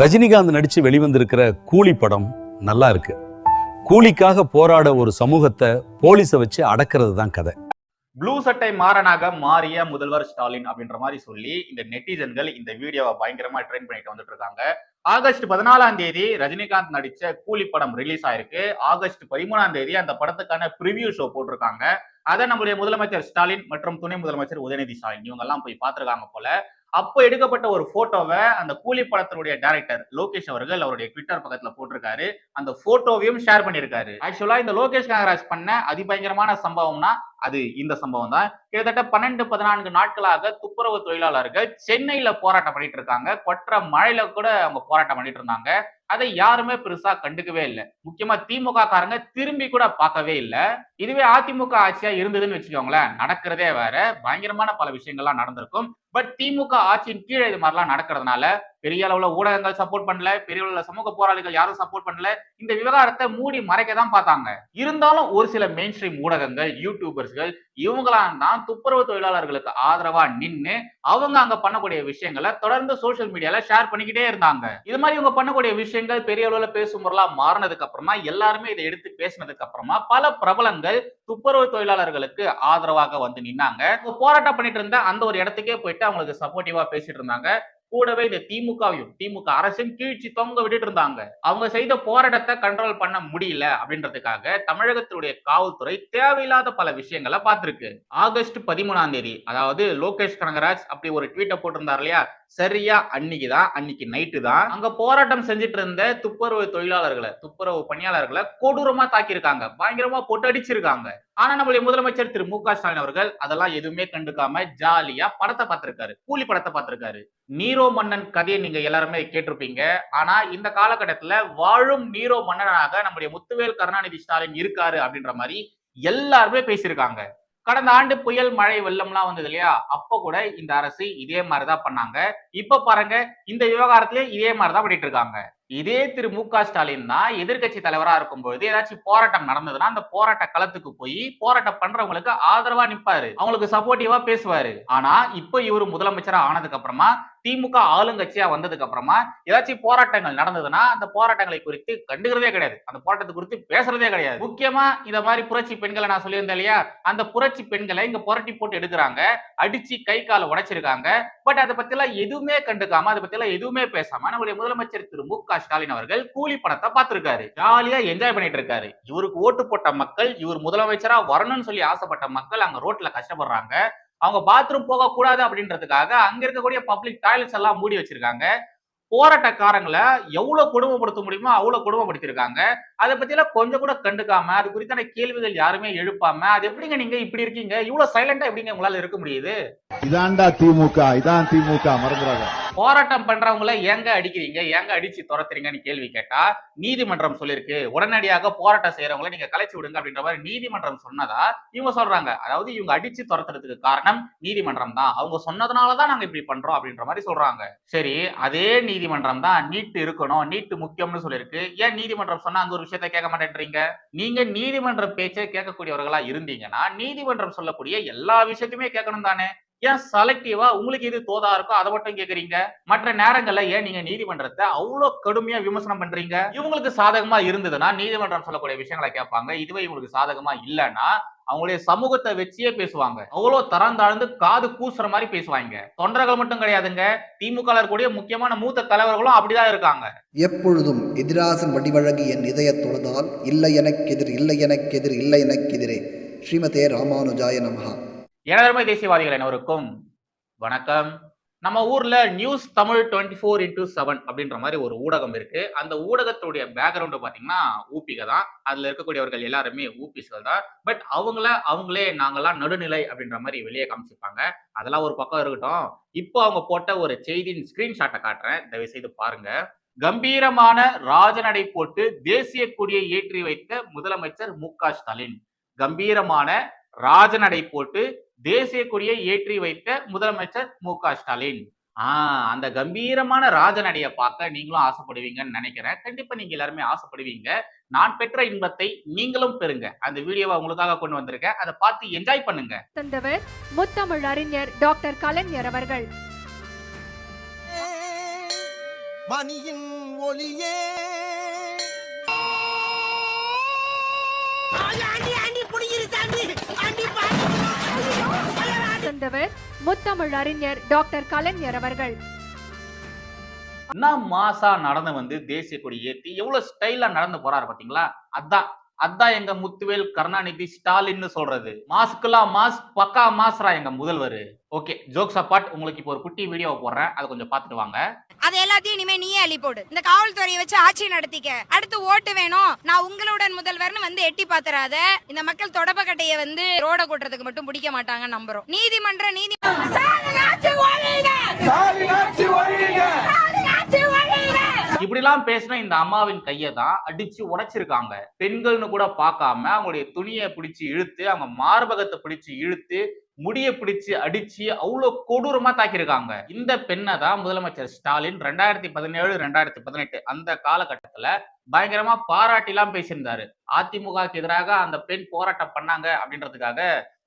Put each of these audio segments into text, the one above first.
ரஜினிகாந்த் நடித்து வெளிவந்திருக்கிற கூலி படம் நல்லா இருக்கு. கூலிக்காக போராட ஒரு சமூகத்தை போலீஸை வச்சு அடக்கிறது தான் கதை. ப்ளூ சட்டை மாறனாக மாறிய முதல்வர் ஸ்டாலின் அப்படின்ற மாதிரி சொல்லி இந்த நெட்டிசன்கள் இந்த வீடியோவை பயங்கரமா ட்ரெயின் பண்ணிட்டு வந்துட்டு இருக்காங்க ஆகஸ்ட் பதினாலாம் தேதி ரஜினிகாந்த் நடிச்ச கூலி படம் ரிலீஸ் ஆயிருக்கு. ஆகஸ்ட் பதிமூணாம் தேதி அந்த படத்துக்கான ப்ரிவியூ ஷோ போட்டிருக்காங்க. அதை நம்முடைய முதலமைச்சர் ஸ்டாலின் மற்றும் துணை முதலமைச்சர் உதயநிதி ஸ்டாலின் இவங்க எல்லாம் போய் பார்த்திருக்காங்க போல. அப்போ எடுக்கப்பட்ட ஒரு போட்டோவை அந்த கூலி படத்தினுடைய டைரக்டர் லோகேஷ் அவர்கள் அவருடைய ட்விட்டர் பக்கத்துல போட்டிருக்காரு. அந்த போட்டோவையும் ஷேர் பண்ணியிருக்காரு. ஆக்சுவலா இந்த லோகேஷ் கனகராஜ் பண்ண அதிபயங்கரமான சம்பவம்னா அது இந்த சம்பவம் தான். கிட்டத்தட்ட பன்னெண்டு பதினான்கு நாட்களாக துப்புரவு தொழிலாளர்கள் சென்னையில போராட்டம் பண்ணிட்டு இருக்காங்க. கொற்ற மழையில கூட அவங்க போராட்டம் பண்ணிட்டு இருந்தாங்க. அதை யாருமே பெருசா கண்டுக்கவே இல்லை. முக்கியமா திமுக காரங்க திரும்பி கூட பார்க்கவே இல்லை. இதுவே அதிமுக ஆட்சியா இருந்ததுன்னு வச்சுக்கோங்களேன். நடக்கிறதே வேற. பயங்கரமான பல விஷயங்கள்லாம் நடந்திருக்கும். பட் திமுக ஆட்சியின் கீழே இது மாதிரிலாம் நடக்கிறதுனால பெரிய அளவுல ஊடகங்கள் சப்போர்ட் பண்ணல பெரிய அளவுல சமூக போராளிகள் யாரும் சப்போர்ட் பண்ணல. இந்த விவகாரத்தை மூடி மறைக்க தான் பார்த்தாங்க. இருந்தாலும் ஒரு சில மெயின் ஸ்ட்ரீம் ஊடகங்கள் யூடியூபர்ஸ்கள் இவங்களாம் தான் துப்புரவு தொழிலாளர்களுக்கு ஆதரவா நின்று அவங்க அங்க பண்ணக்கூடிய விஷயங்களை தொடர்ந்து சோஷியல் மீடியால ஷேர் பண்ணிக்கிட்டே இருந்தாங்க. இது மாதிரி இவங்க பண்ணக்கூடிய விஷயங்கள் பெரிய அளவுல பேசும் பொருளா மாறினதுக்கு அப்புறமா எல்லாருமே இதை எடுத்து பேசினதுக்கு அப்புறமா பல பிரபலங்கள் துப்புரவு தொழிலாளர்களுக்கு ஆதரவாக வந்து நின்னாங்க. போராட்டம் பண்ணிட்டு இருந்த அந்த ஒரு இடத்துக்கே போயிட்டு அவங்களுக்கு சப்போர்ட்டிவா பேசிட்டு இருந்தாங்க. கூடவே இந்த திமுகவையும் திமுக அரசின் கீழ்ச்சி தொங்க விட்டுட்டு இருந்தாங்க. அவங்க செய்த போராட்டத்தை கண்ட்ரோல் பண்ண முடியல அப்படின்றதுக்காக தமிழகத்தினுடைய காவல்துறை தேவையில்லாத பல விஷயங்களை பார்த்திருக்கு. ஆகஸ்ட் பதிமூணாம் தேதி அதாவது லோகேஷ் கனகராஜ் அப்படி ஒரு ட்வீட்டை போட்டிருந்தார் இல்லையா? சரியா அன்னைக்கு தான் அன்னைக்கு நைட்டு தான் அங்க போராட்டம் செஞ்சுட்டு இருந்த துப்புரவு தொழிலாளர்களை துப்புரவு பணியாளர்களை கொடூரமா தாக்கியிருக்காங்க. பயங்கரமா போட்டு அடிச்சிருக்காங்க ஆனா நம்மளுடைய முதலமைச்சர் திரு. மு. க. ஸ்டாலின் அவர்கள் அதெல்லாம் எதுவுமே கண்டுக்காம ஜாலியா படத்தை பார்த்திருக்காரு. கூலி படத்தை பார்த்திருக்காரு. நீரோ மன்னன் கதையை நீங்க எல்லாருமே கேட்டிருப்பீங்க. ஆனா இந்த காலகட்டத்துல வாழும் நீரோ மன்னனாக நம்முடைய முத்துவேல் கருணாநிதி ஸ்டாலின் இருக்காரு அப்படின்ற மாதிரி எல்லாருமே பேசியிருக்காங்க. கடந்த ஆண்டு புயல் மழை வெள்ளம்லாம் வந்தது இல்லையா? அப்போ கூட இந்த அரசு இதே மாதிரிதான் பண்ணாங்க. இப்ப பாருங்க இந்த விவகாரத்திலே இதே மாதிரிதான் பண்ணிட்டு இருக்காங்க இதே திரு மு க ஸ்டாலின் தான் எதிர்கட்சி தலைவரா இருக்கும்போது ஏதாச்சும் போராட்டம் நடந்ததுன்னா அந்த போராட்ட களத்துக்கு போய் போராட்டம் பண்றவங்களுக்கு ஆதரவா நிப்பாரு. அவங்களுக்கு சப்போர்ட்டிவா பேசுவாரு. ஆனா இப்ப இவரு முதலமைச்சரா ஆனதுக்கு அப்புறமா திமுக ஆளுங்கட்சியா வந்ததுக்கு அப்புறமா ஏதாச்சும் போராட்டங்கள் நடந்ததுன்னா அந்த போராட்டங்களை குறித்து கண்டுக்கிறதே கிடையாது. அந்த போராட்டத்தை குறித்து பேசுறதே கிடையாது. முக்கியமா இந்த மாதிரி புரட்சி பெண்களை நான் சொல்லியிருந்தேன் இல்லையா? அந்த புரட்சி பெண்களை இங்க புரட்டி போட்டு எடுக்கிறாங்க. அடிச்சு கை காலை உடைச்சிருக்காங்க. பட் அதை பத்தி எல்லாம் எதுவுமே கண்டுக்காம அதை பத்தி எல்லாம் எதுவுமே பேசாம நம்முடைய முதலமைச்சர் திரு மு க ஸ்டாலின் அவர்கள் கூலி பணத்தை பார்த்திருக்காரு. ஜாலியா என்ஜாய் பண்ணிட்டு இருக்காரு. இவருக்கு ஓட்டு போட்ட மக்கள் இவர் முதலமைச்சரா வரணும்னு சொல்லி ஆசைப்பட்ட மக்கள் அங்க ரோட்ல கஷ்டப்படுறாங்க. அவங்க பாத்ரூம் போகக்கூடாது அப்படின்றதுக்காக அங்க இருக்கக்கூடிய பப்ளிக் டாய்லெட்ஸ் எல்லாம் மூடி வச்சிருக்காங்க. போராட்டக்காரங்களை எவ்வளவு கொடுமைப்படுத்த முடியுமோ அவ்வளவு கொடுமைப்படுத்திருக்காங்க அதை பத்தி எல்லாம் கொஞ்சம் கூட கண்டுக்காம அது குறித்தான கேள்விகள் யாருமே எழுப்பாம அது எப்படிங்க நீங்க இப்படி இருக்கீங்க? இவ்வளவு சைலண்டா எப்படிங்க உங்களால இருக்க முடியுது? இதான்டா திமுக இதான் திமுக மறந்துடாத போராட்டம் பண்றவங்கள ஏங்க அடிக்கிறீங்க? ஏங்க அடிச்சு துரத்துறீங்கன்னு கேள்வி கேட்டா நீதிமன்றம் சொல்லியிருக்கு. உடனடியாக போராட்டம் செய்யறவங்கள நீங்க கலைச்சு விடுங்க அப்படின்ற மாதிரி நீதிமன்றம் சொன்னதா இவங்க சொல்றாங்க. அதாவது இவங்க அடிச்சு துரத்துறதுக்கு காரணம் நீதிமன்றம் தான். அவங்க சொன்னதுனாலதான் நாங்க இப்படி பண்றோம் அப்படின்ற மாதிரி சொல்றாங்க. சரி அதே நீதிமன்றம் தான் நீட் இருக்கணும் நீட் முக்கியம்னு சொல்லியிருக்கு. ஏன் நீதிமன்றம் சொன்னா அந்த ஒரு விஷயத்த கேட்க மாட்டேன்றீங்க? நீங்க நீதிமன்ற பேச்சை கேட்கக்கூடியவர்களா இருந்தீங்கன்னா நீதிமன்றம் சொல்லக்கூடிய எல்லா விஷயத்தையுமே கேட்கணும் தானே. ஏன் செலக்டிவா உங்களுக்கு எது தோதா இருக்கோ அதை மட்டும் கேக்குறீங்க? மற்ற நேரங்கள்ல ஏன் நீங்க நீதிமன்றத்தை அவ்வளவு கடுமையா விமர்சனம் பண்றீங்க? இவங்களுக்கு சாதகமா இருந்ததுன்னா நீதிமன்றம் சொல்லக்கூடிய விஷயங்களை கேட்பாங்க. இதுவே இவங்களுக்கு சாதகமா இல்லைன்னா அவங்களுடைய சமூகத்தை வச்சே பேசுவாங்க. அவ்வளவு தரம் தாழ்ந்து காது கூசுற மாதிரி பேசுவாங்க. தொண்டர்கள் மட்டும் கிடையாதுங்க. திமுக கூடிய முக்கியமான மூத்த தலைவர்களும் அப்படிதான் இருக்காங்க. எப்பொழுதும் எதிராசன் வடிவழகு என் இதய தொழுதால் இல்லை எனக்கெதிர் இல்லை எனக்கெதிர் இல்லை எனக்கெதிரே ஸ்ரீமதே ராமானுஜாய நமகா எனதருமை தேசியவாதிகள் அனைவருக்கும் வணக்கம். நம்ம ஊர்ல news Tamil twenty four into seven அப்படின்ற மாதிரி ஒரு ஊடகம் இருக்கு. அந்த ஊடகத்துடைய பேக்ரவுண்டு பாத்தீங்கன்னா ஊப்பிக தான். அதுல இருக்கக்கூடியவர்கள் எல்லாருமே ஊபிஸ்கள் தான். பட் அவங்கள அவங்களே நாங்களாம் நடுநிலை அப்படின்ற மாதிரி வெளியே காமிச்சிருப்பாங்க. அதெல்லாம் ஒரு பக்கம் இருக்கட்டும். இப்போ அவங்க போட்ட ஒரு செய்தியின் ஸ்கிரீன்ஷாட்டை காட்டுறேன். தயவு செய்து பாருங்க. கம்பீரமான ராஜநடை போட்டு தேசிய கொடியை ஏற்றி வைத்த முதலமைச்சர் மு க ஸ்டாலின். கம்பீரமான ராஜநடை போட்டு தேசிய கொடியை ஏற்றி வைத்த முதலமைச்சர் மு க ஸ்டாலின் ஆஹ் அந்த கம்பீரமான ராஜநடைய பார்க்க நீங்களும் ஆசைப்படுவீங்கன்னு நினைக்கிறேன் கண்டிப்பா நீங்க எல்லாருமே ஆசைப்படுவீங்க நான் பெற்ற இன்பத்தை நீங்களும் பெறுங்க அந்த வீடியோவை உங்களுக்காக கொண்டு வந்திருக்கேன் அதை பார்த்து என்ஜாய் பண்ணுங்க தந்தவர் முத்தமிழ் அறிஞர் டாக்டர் கலைஞர் அவர்கள் மணியின் ஒளியே தந்தவர் முத்தமிழ் அறிஞர் டாக்டர் கலைஞர் அவர்கள். என்ன மாசா நடந்து வந்து தேசிய கொடி ஏற்றி எவ்வளவு ஸ்டைலா நடந்து போறாரு பாத்தீங்களா? அதான். அதான் எங்க முத்துவேல் கருணாநிதி ஸ்டாலின்னு சொல்றது. மாஸ்க்குலாம் மாஸ் பக்கா மாஸ்ரா எங்க முதல்வர். ஓகே ஜோக்ஸ் அப்பார்ட் உங்களுக்கு இப்போ ஒரு குட்டி வீடியோ போடுறேன். அதை கொஞ்சம் பார்த்துட்டு வாங்க. அது எல்லாத்தையும் இனிமே நீயே அள்ளி போடு. இந்த காவல்துறையை வச்சு ஆட்சி நடத்திக்க. அடுத்து ஓட்டு வேணும். நான் உங்களுடன் முதல்வர்னு வந்து எட்டி பாத்துறாத. இந்த மக்கள் தொடப்பக்கட்டைய வந்து ரோட கூட்டுறதுக்கு மட்டும் பிடிக்க மாட்டாங்க நம்புறோம். நீதிமன்ற நீதி இப்படிலாம் பேசின இந்த அம்மாவின் கையை தான் அடிச்சு உடைச்சிருக்காங்க. பெண்கள்னு கூட பார்க்காம அவங்களுடைய துணியை பிடிச்சி இழுத்து அவங்க மார்பகத்தை பிடிச்சி இழுத்து முடிய பிடிச்சு அடிச்சு அவ்வளவு கொடூரமா தாக்கியிருக்காங்க. இந்த பெண்ணை தான் முதலமைச்சர் ஸ்டாலின் ரெண்டாயிரத்தி பதினேழு ரெண்டாயிரத்தி பதினெட்டு அந்த காலகட்டத்துல பயங்கரமா பாராட்டிலாம் பேசியிருந்தாரு. அதிமுகவுக்கு எதிராக அந்த பெண் போராட்டம் பண்ணாங்க அப்படின்றதுக்காக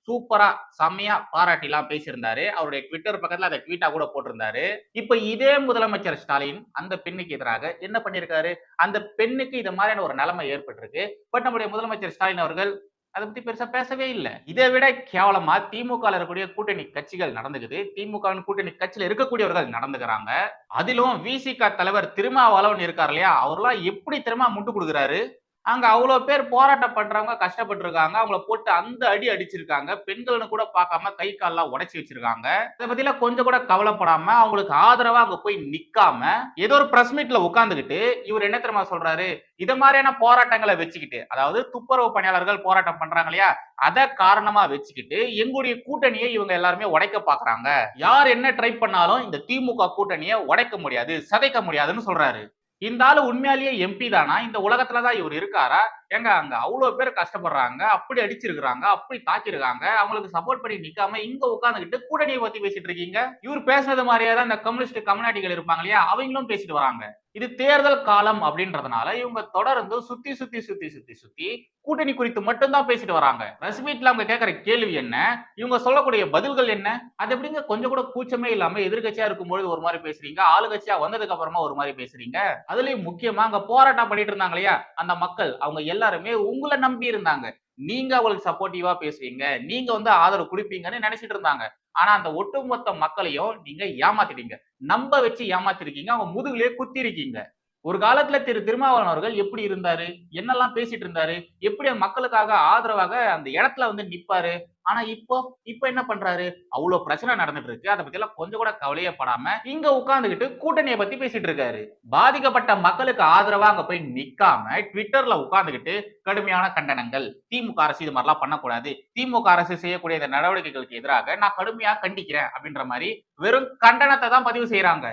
சூப்பரா செம்மையா பாராட்டிலாம் பேசியிருந்தாரு. அவருடைய ட்விட்டர் பக்கத்துல அதை ட்வீட்டா கூட போட்டிருந்தாரு. இப்ப இதே முதலமைச்சர் ஸ்டாலின் அந்த பெண்ணுக்கு எதிராக என்ன பண்ணிருக்காரு அந்த பெண்ணுக்கு இது மாதிரியான ஒரு நிலைமை ஏற்பட்டிருக்கு. பட் நம்முடைய முதலமைச்சர் ஸ்டாலின் அவர்கள் அதை பத்தி பெருசா பேசவே இல்லை. இதை விட கேவலமா திமுக இருக்கக்கூடிய கூட்டணி கட்சிகள் நடந்துக்குது. திமுக கூட்டணி கட்சியில இருக்கக்கூடியவர்கள் நடந்துக்கிறாங்க. அதிலும் விசிக தலைவர் திருமாவளவன் இருக்கார் இல்லையா? அவர்லாம் எப்படி திரும்ப முட்டு கொடுக்குறாரு? அங்க அவ்வளவு பேர் போராட்டம் பண்றவங்க கஷ்டப்பட்டு இருக்காங்க அவங்கள போட்டு அந்த அடி அடிச்சிருக்காங்க. பெண்கள்னு கூட பார்க்காம கை கால்லாம் உடைச்சி வச்சிருக்காங்க. இதை பத்திலாம் கொஞ்சம் கூட கவலைப்படாம அவங்களுக்கு ஆதரவா அங்க போய் நிக்காம ஏதோ ஒரு பிரஸ் மீட்ல உட்காந்துக்கிட்டு இவர் என்ன தெரியுமா சொல்றாரு? இத மாதிரியான போராட்டங்களை வச்சுக்கிட்டு அதாவது துப்புரவு பணியாளர்கள் போராட்டம் பண்றாங்க இல்லையா? அத காரணமா வச்சுக்கிட்டு எங்களுடைய கூட்டணியை இவங்க எல்லாருமே உடைக்க பாக்குறாங்க யார் என்ன ட்ரை பண்ணாலும் இந்த திமுக கூட்டணியை உடைக்க முடியாது சதைக்க முடியாதுன்னு சொல்றாரு. இந்த ஆளு உண்மையாலேயே எம்பி தானா? இந்த உலகத்துலதான் இவர் இருக்காரா? ஏங்க அங்க அவ்வளவு பேர் கஷ்டப்படுறாங்க அப்படி அடிச்சிருக்காங்க அப்படி தாக்கியிருக்காங்க அவங்களுக்கு சப்போர்ட் பண்ணி நிக்காம இங்க உட்காந்துக்கிட்டு கூட்டணியை பத்தி பேசிட்டு இருக்கீங்க. இவர் பேசுனது மாதிரியே தான் இந்த கம்யூனிஸ்ட் கம்யூனிட்டிகள் இருப்பாங்க இல்லையா? அவங்களும் பேசிட்டு வராங்க. இது தேர்தல் காலம் அப்படின்றதுனால இவங்க தொடர்ந்து சுத்தி சுத்தி சுத்தி சுத்தி சுத்தி கூட்டணி குறித்து மட்டும்தான் பேசிட்டு வராங்க. பிரஸ் மீட்ல அவங்க கேட்கிற கேள்வி என்ன? இவங்க சொல்லக்கூடிய பதில்கள் என்ன? அது எப்படிங்க? கொஞ்சம் கூட கூச்சமே இல்லாம எதிர்கட்சியா இருக்கும்பொழுது ஒரு மாதிரி பேசுறீங்க ஆளுகட்சியா வந்ததுக்கு அப்புறமா ஒரு மாதிரி பேசுறீங்க? அதுலயும் முக்கியமா அங்க போராட்டம் பண்ணிட்டு இருந்தாங்க இல்லையா? அந்த மக்கள் அவங்க எல்லாருமே உங்களை நம்பி இருந்தாங்க. நீங்க அவங்களுக்கு சப்போர்ட்டிவா பேசுவீங்க. நீங்க வந்து ஆதரவு கொடுப்பீங்கன்னு நினைச்சிட்டு இருந்தாங்க. ஆனா அந்த ஒட்டுமொத்த மக்களையும் நீங்க ஏமாத்திட்டீங்க. நம்ப வச்சு ஏமாத்திருக்கீங்க. அவங்க முதுகுலயே குத்தி இருக்கீங்க ஒரு காலத்துல திரு திருமாவளவன் அவர்கள் எப்படி இருந்தாரு? என்னெல்லாம் பேசிட்டு இருந்தாரு? எப்படி மக்களுக்காக ஆதரவாக அந்த இடத்துல வந்து நிப்பாரு? ஆனா இப்போ இப்போ என்ன பண்றாரு? அவ்வளவு பிரச்சனை நடந்துட்டு இருக்கு. அதை பத்தி எல்லாம் கொஞ்சம் கூட கவலையப்படாம இங்க உட்காந்துக்கிட்டு கூட்டணியை பத்தி பேசிட்டு இருக்காரு. பாதிக்கப்பட்ட மக்களுக்கு ஆதரவா அங்க போய் நிக்காம ட்விட்டர்ல உட்காந்துக்கிட்டு கடுமையான கண்டனங்கள். திமுக அரசு இது மாதிரிலாம் பண்ணக்கூடாது. திமுக அரசு செய்யக்கூடிய இந்த நடவடிக்கைகளுக்கு எதிராக நான் கடுமையா கண்டிக்கிறேன் அப்படின்ற மாதிரி வெறும் கண்டனத்தை தான் பதிவு செய்யறாங்க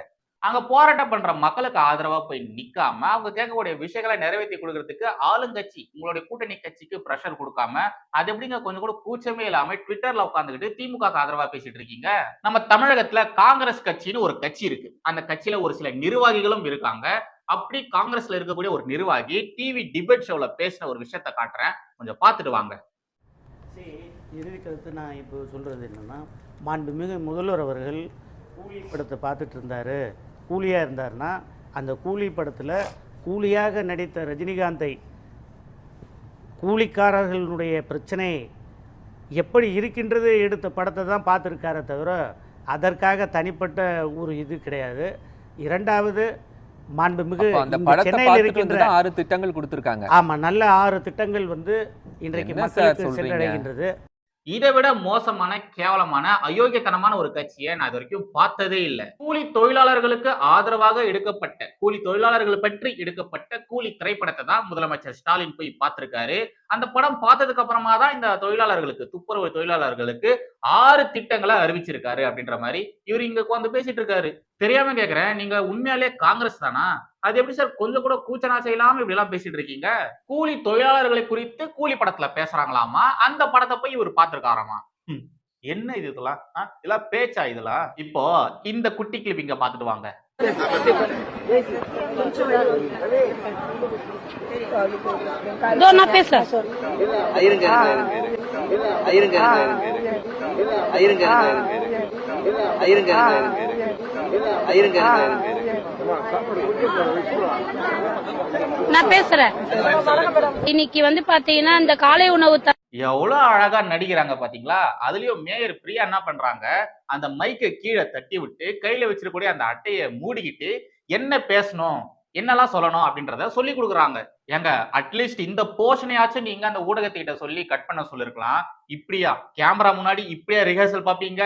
அங்க போராட்டம் பண்ற மக்களுக்கு ஆதரவா போய் நிக்காம அவங்க கேட்கக்கூடிய விஷயங்களை நிறைவேற்றி கொடுக்கறதுக்கு ஆளுங்கட்சி உங்களுடைய கூட்டணி கட்சிக்கு பிரஷர் கொடுக்காம அது எப்படிங்க கொஞ்சம் கூட கூச்சமே இல்லாம ட்விட்டர்ல உட்காந்துக்கிட்டு திமுக ஆதரவா பேசிட்டு இருக்கீங்க? நம்ம தமிழகத்துல காங்கிரஸ் கட்சின்னு ஒரு கட்சி இருக்கு. அந்த கட்சியில ஒரு சில நிர்வாகிகளும் இருக்காங்க. அப்படி காங்கிரஸ்ல இருக்கக்கூடிய ஒரு நிர்வாகி டிவி டிபேட் ஷோல பேசின ஒரு விஷயத்த காட்டுறேன். கொஞ்சம் பார்த்துட்டு வாங்க. சரி இறுதி கருத்து நான் இப்போ சொல்கிறது என்னென்னா மாண்புமிகு முதல்வர் அவர்கள் கூலி படத்தை பார்த்துட்டு இருந்தாரு. கூலியாக இருந்தாருன்னா அந்த கூலி படத்தில் கூலியாக நடித்த ரஜினிகாந்தை கூலிக்காரர்களுடைய பிரச்சனை எப்படி இருக்கின்றது எடுத்த படத்தை தான் பார்த்துருக்காரே தவிர அதற்காக தனிப்பட்ட ஒரு இது கிடையாது. இரண்டாவது மாண்புமிகு சென்னையில் இருக்கின்ற ஆறு திட்டங்கள் கொடுத்திருக்காங்க. ஆமா நல்ல ஆறு திட்டங்கள் வந்து இன்றைக்கு மக்களுக்கு? சென்றடைகின்றது. இதை விட மோசமான கேவலமான அயோக்கியத்தனமான ஒரு கட்சியை நான் இது வரைக்கும் பார்த்ததே இல்லை. கூலி தொழிலாளர்களுக்கு ஆதரவாக எடுக்கப்பட்ட கூலி தொழிலாளர்கள் பற்றி எடுக்கப்பட்ட கூலி திரைப்படத்தை தான் முதலமைச்சர் ஸ்டாலின் போய் பார்த்திருக்காரு. அந்த படம் பார்த்ததுக்கு அப்புறமா தான் இந்த தொழிலாளர்களுக்கு துப்புரவு தொழிலாளர்களுக்கு ஆறு திட்டங்களை அறிவிச்சிருக்காரு அப்படின்ற மாதிரி இவர் இங்க உட்காந்து பேசிட்டு இருக்காரு. தெரியாம கேக்குறேன் நீங்க உண்மையாலே காங்கிரஸ் தானா அது எப்படி சார் கொஞ்சம் கூட கூச்சனா செய்யலாம இப்படி எல்லாம் பேசிட்டு இருக்கீங்க கூலி தொழிலாளர்களை குறித்து கூலி படத்துல பேசுறாங்களாமா அந்த படத்தை போய் இவர் பார்த்திருக்காராமா என்ன இது இதெல்லாம் இதெல்லாம் பேச்சா இதெல்லாம் இப்போ இந்த குட்டி கிளிப் இங்க பாத்துட்டு வாங்க ஐயருங்க ஐயருங்க ஐயருங்க ஐயருங்க நான் பேசுறேன். இன்னைக்கு வந்து பாத்தீங்கன்னா இந்த காலை உணவு எவ்வளவு அழகா நடிக்கிறாங்க பாத்தீங்களா? அதுலயும் மேயர் பிரியா என்ன பண்றாங்க? அந்த மைக்கை கீழே தட்டி விட்டு கையில வச்சிருக்கக்கூடிய அந்த அட்டையை மூடிக்கிட்டு என்ன பேசணும் என்னெல்லாம் சொல்லணும் அப்படின்றத சொல்லி கொடுக்குறாங்க. ஏங்க அட்லீஸ்ட் இந்த போர்ஷனையாச்சும் நீங்க அந்த ஊடகத்திட்ட சொல்லி கட் பண்ண சொல்லிருக்கலாம். இப்படியா? கேமரா முன்னாடி இப்படியா ரிஹர்சல் பாப்பீங்க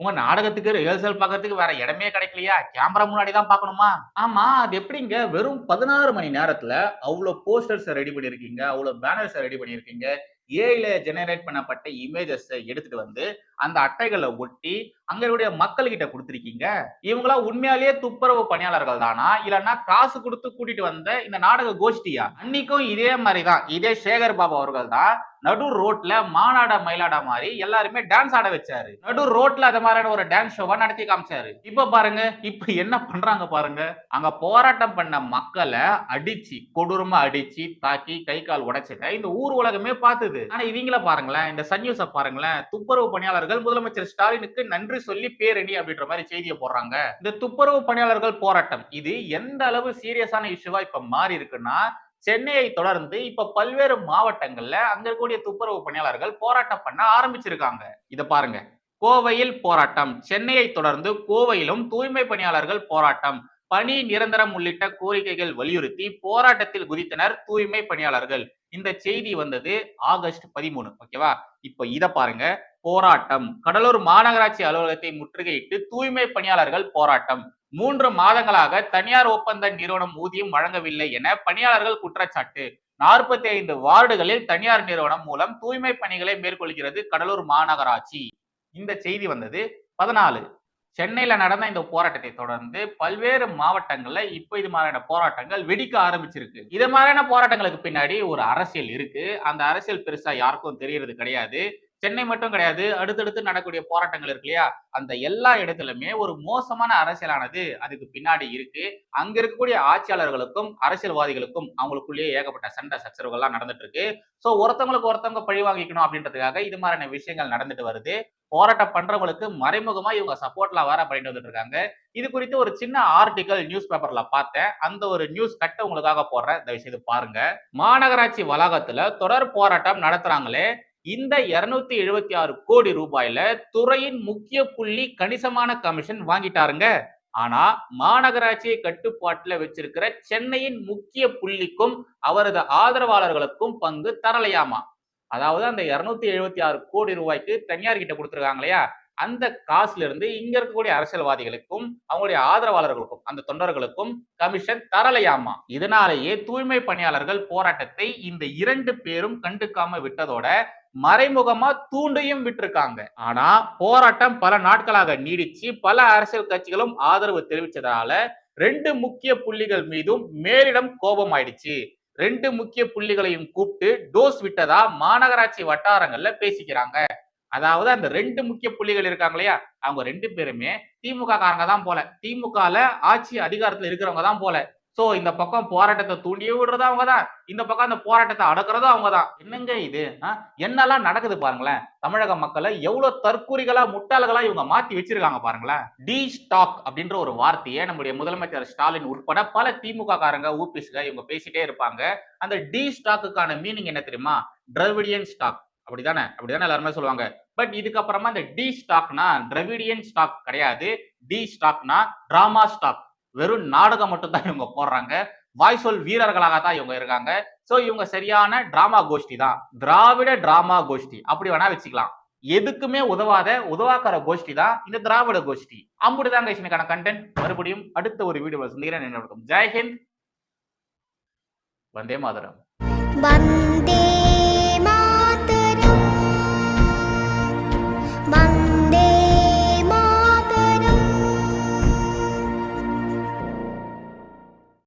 உங்க நாடகத்துக்கு ரிஹர்சல் பார்க்கறதுக்கு வேற இடமே கிடைக்கலையா? கேமரா முன்னாடி தான் பார்க்கணுமா? ஆமா அது எப்படிங்க? வெறும் பதினாறு மணி நேரத்துல அவ்வளவு போஸ்டர்ஸ் ரெடி பண்ணியிருக்கீங்க அவ்வளவு பேனர்ஸ் ரெடி பண்ணியிருக்கீங்க ஏஐல ஜெனரேட் பண்ணப்பட்ட இமேஜஸ் எடுத்துட்டு வந்து அந்த அட்டைகளை ஒட்டி அங்களுடைய மக்கள் கிட்ட கொடுத்துருக்கீங்க. இவங்களா உண்மையாலேயே துப்புரவு பணியாளர்கள் தானா? இல்லைன்னா காசு கொடுத்து கூட்டிட்டு வந்த இந்த நாடக கோஷ்டியா? அன்னைக்கும் இதே மாதிரிதான். இதே சேகர் பாபு அவர்கள் தான் நடு ரோட்ல மானாட மயிலாட மாதிரி எல்லாருமே டான்ஸ் ஆட வச்சாரு. நடு ரோட்ல அது மாதிரியான ஒரு டான்ஸ் ஷோவா நடத்தி காமிச்சாரு. இப்ப பாருங்க இப்ப என்ன பண்றாங்க பாருங்க. அங்க போராட்டம் பண்ண மக்களை அடிச்சு கொடூரமா அடிச்சு தாக்கி கை கால் உடைச்சிட்ட இந்த ஊர் உலகமே பார்த்தது ஆனா இவங்கள பாருங்களேன் இந்த சன் நியூஸ பாருங்களேன் துப்புரவு பணியாளர்கள் முதலமைச்சர் ஸ்டாலினுக்கு நன்றி சொல்லி பேரணி அப்படின்ற மாதிரி செய்தியை போடுறாங்க. இந்த துப்புரவு பணியாளர்கள் போராட்டம் இது எந்த அளவு சீரியஸான இஷ்யூவா இப்ப மாறி இருக்குன்னா சென்னையை தொடர்ந்து இப்ப பல்வேறு மாவட்டங்கள்ல அங்க இருக்கக்கூடிய துப்புரவு பணியாளர்கள் போராட்டம் பண்ண ஆரம்பிச்சிருக்காங்க. இதை பாருங்க. கோவையில் போராட்டம் சென்னையை தொடர்ந்து கோவையிலும் தூய்மை பணியாளர்கள் போராட்டம் பணி நிரந்தரம் உள்ளிட்ட கோரிக்கைகள் வலியுறுத்தி போராட்டத்தில் குதித்தனர் தூய்மை பணியாளர்கள். இந்த செய்தி வந்தது ஆகஸ்ட் பதிமூணு ஓகேவா? இப்ப இத பாருங்க. போராட்டம் கடலூர் மாநகராட்சி அலுவலகத்தை முற்றுகையிட்டு தூய்மை பணியாளர்கள் போராட்டம். மூன்று மாதங்களாக தனியார் ஒப்பந்த நிறுவனம் ஊதியம் வழங்கவில்லை என பணியாளர்கள் குற்றச்சாட்டு. நாற்பத்தி ஐந்து வார்டுகளில் தனியார் நிறுவனம் மூலம் தூய்மை பணிகளை மேற்கொள்கிறது கடலூர் மாநகராட்சி. இந்த செய்தி வந்தது. பதினாலு. சென்னையில நடந்த இந்த போராட்டத்தை தொடர்ந்து பல்வேறு மாவட்டங்கள்ல இப்ப இது மாதிரியான போராட்டங்கள் வெடிக்க ஆரம்பிச்சிருக்கு. இது மாதிரியான போராட்டங்களுக்கு பின்னாடி ஒரு அரசியல் இருக்கு. அந்த அரசியல் பெருசா யாருக்கும் தெரியறது கிடையாது. சென்னை மட்டும் கிடையாது அடுத்தடுத்து நடக்கக்கூடிய போராட்டங்கள் இருக்கு இல்லையா? அந்த எல்லா இடத்துலயுமே ஒரு மோசமான அரசியலானது அதுக்கு பின்னாடி இருக்கு. அங்க இருக்கக்கூடிய ஆட்சியாளர்களுக்கும் அரசியல்வாதிகளுக்கும் அவங்களுக்குள்ளேயே ஏகப்பட்ட சண்டை சச்சரவுகள்லாம் நடந்துட்டு இருக்கு சோ ஒருத்தவங்களுக்கு ஒருத்தவங்க பழி வாங்கிக்கணும் அப்படின்றதுக்காக இது மாதிரியான விஷயங்கள் நடந்துட்டு வருது. போராட்டம் பண்றவங்களுக்கு மறைமுகமா இவங்க சப்போர்ட்லாம் வேற பண்ணிட்டு வந்துட்டு இருக்காங்க. இது குறித்து ஒரு சின்ன ஆர்டிகல் நியூஸ் பேப்பர்ல பார்த்தேன். அந்த ஒரு நியூஸ் கட்ட உங்களுக்காக போடுறேன். தயவு செய்து பாருங்க. மாநகராட்சி வளாகத்துல தொடர் போராட்டம் நடத்துறாங்களே. இந்த இருநூத்தி எழுபத்தி ஆறு கோடி ரூபாயில துறையின் முக்கிய புள்ளி கணிசமான கமிஷன் வாங்கிட்டாருங்க. ஆனா மாநகராட்சியை கட்டுப்பாட்டுல வச்சிருக்கிற சென்னையின் முக்கிய புள்ளிக்கும் அவரது ஆதரவாளர்களுக்கும் பங்கு தரலையாமா? அதாவது அந்த இருநூத்தி எழுபத்தி ஆறு கோடி ரூபாய்க்கு தனியார் கிட்ட கொடுத்துருக்காங்க இல்லையா? அந்த காசுல இருந்து இங்க இருக்கக்கூடிய அரசியல்வாதிகளுக்கும் அவங்களுடைய ஆதரவாளர்களுக்கும் அந்த தொண்டர்களுக்கும் கமிஷன் தரலையாமா? இதனாலேயே தூய்மை பணியாளர்கள் போராட்டத்தை இந்த இரண்டு பேரும் கண்டுக்காம விட்டதோட மறைமுகமா தூண்டியும் விட்டிருக்காங்க. ஆனா போராட்டம் பல நாட்களாக நீடிச்சு பல அரசியல் கட்சிகளும் ஆதரவு தெரிவிச்சதால ரெண்டு முக்கிய புள்ளிகள் மீதும் மேலிடம் கோபம் ஆயிடுச்சு ரெண்டு முக்கிய புள்ளிகளையும் கூப்பிட்டு டோஸ் விட்டதா மாநகராட்சி வட்டாரங்கள்ல பேசிக்கிறாங்க. அதாவது அந்த ரெண்டு முக்கிய புள்ளிகள் இருக்காங்க இல்லையா? அவங்க ரெண்டு பேருமே திமுக காரங்க தான் போல. திமுகல ஆட்சி அதிகாரத்துல இருக்கிறவங்க தான் போல. சோ இந்த பக்கம் போராட்டத்தை தூண்டியே விடுறது அவங்க தான். இந்த பக்கம் அந்த போராட்டத்தை அடக்குறதும் அவங்க தான். என்னங்க இது? என்னெல்லாம் நடக்குது பாருங்களேன். தமிழக மக்களை எவ்வளவு தற்கூரிகளா முட்டாள்களா இவங்க மாத்தி வச்சிருக்காங்க பாருங்களேன். டி ஸ்டாக் அப்படின்ற ஒரு வார்த்தையை நம்முடைய முதலமைச்சர் ஸ்டாலின் உட்பட பல திமுக காரங்க ஊபிஸ்க இவங்க பேசிட்டே இருப்பாங்க. அந்த டி ஸ்டாக்குக்கான மீனிங் என்ன தெரியுமா? டிராவிடியன் ஸ்டாக் அப்படிதானே? அப்படிதானே எல்லாருமே சொல்லுவாங்க. பட் இதுக்கப்புறமா இந்த டி ஸ்டாக்னா டிரவிடியன் ஸ்டாக் கிடையாது. டி ஸ்டாக்னா டிராமா ஸ்டாக் வெறும் நாடகம் மட்டும் தான் இவங்க போடுறாங்க. வாய்சொல் வீரர்களாக தான் இவங்க இருக்காங்க. சோ இவங்க சரியான டிராமா கோஷ்டி தான். திராவிட டிராமா கோஷ்டி. அப்படி வேணா வச்சுக்கலாம். எதுக்குமே உதவாத உதவாக்கிற கோஷ்டி தான் இந்த திராவிட கோஷ்டி. அம்புடுதான் கைஷனுக்கான கண்டென்ட் மறுபடியும் அடுத்த ஒரு வீடியோவில் சந்திக்கிறேன். நினைவு ஜெய்ஹிந்த் வந்தே மாதரம்.